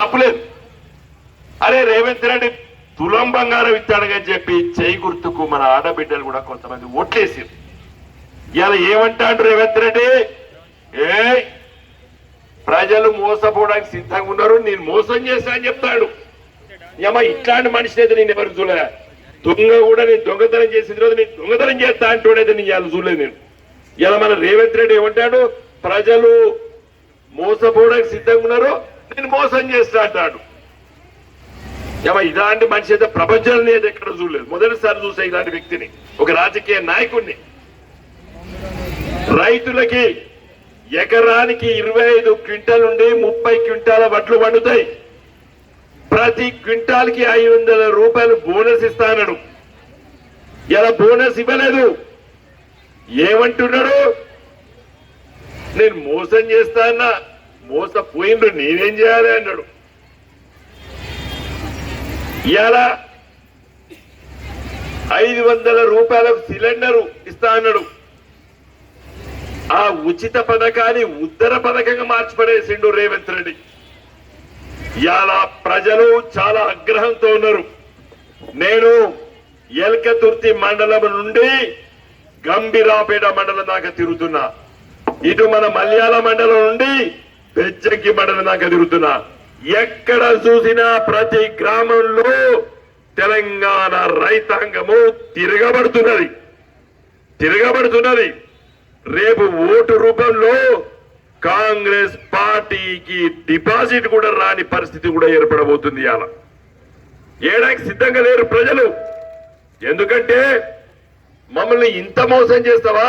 తప్పులేదు. అరే రేవంత్ రెడ్డి తులం బంగారం ఇస్తాడని చెప్పి చేయి గుర్తుకు మన ఆడబిడ్డలు కూడా కొంతమంది ఓట్లేసారు ఇలా ఏమంటాడు రేవంత్ రెడ్డి? ఏ ప్రజలు మోసపోవడానికి సిద్ధంగా ఉన్నారు నేను మోసం చేశా అని చెప్తాడు. ఏమా ఇట్లాంటి మనిషి అయితే నేను ఎవరు చూడలే. దొంగ కూడా నేను దొంగతనం చేసిన రోజు నేను దొంగతనం చేస్తా అంటూడైతే నేను ఇవాళ చూడలేదు నేను. ఇలా మన రేవంత్ రెడ్డి ఏమంటాడు? ప్రజలు మోసపోవడానికి సిద్ధంగా ఉన్నారు నేను మోసం చేస్తా అంటాడు. ఏమ ఇలాంటి మనిషి అయితే ప్రపంచం లేదు ఎక్కడ చూడలేదు. మొదటిసారి చూసే ఇలాంటి వ్యక్తిని ఒక రాజకీయ నాయకుడిని రైతులకి ఎకరానికి ఇరవై ఐదు క్వింటాల్ నుండి ముప్పై క్వింటాల వడ్లు పండుతాయి. ప్రతి క్వింటాల్కి ఐదు వందల రూపాయలు బోనస్ ఇస్తానడు ఇలా బోనస్ ఇవ్వలేదు. ఏమంటున్నాడు? నేను మోసం చేస్తానా మోసపోయిండు నేనేం చేయాలి అన్నాడు. ఇలా ఐదు వందల రూపాయలకు సిలిండరు ఇస్తా అన్నాడు. ఆ ఉచిత పథకాన్ని ఉత్తర పథకంగా మార్చిపడేసిండు రేవంత్ రెడ్డి. ఇలా ప్రజలు చాలా ఆగ్రహంతో ఉన్నారు. నేను ఎల్కతుర్తి మండలం నుండి గంభీరాపేట మండలం దాకా తిరుగుతున్నా. ఇటు మన మల్యాల మండలం నుండి బెజ్జంకి మండలం నాకు తిరుగుతున్నా ఎక్కడ చూసినా ప్రతి గ్రామంలో తెలంగాణ రైతాంగము తిరగబడుతున్నది. తిరగబడుతున్నది. రేపు ఓటు రూపంలో కాంగ్రెస్ పార్టీకి డిపాజిట్ కూడా రాని పరిస్థితి కూడా ఏర్పడబోతుంది అలా ఏడానికి సిద్ధంగా లేరు ప్రజలు. ఎందుకంటే మమ్మల్ని ఇంత మోసం చేస్తావా?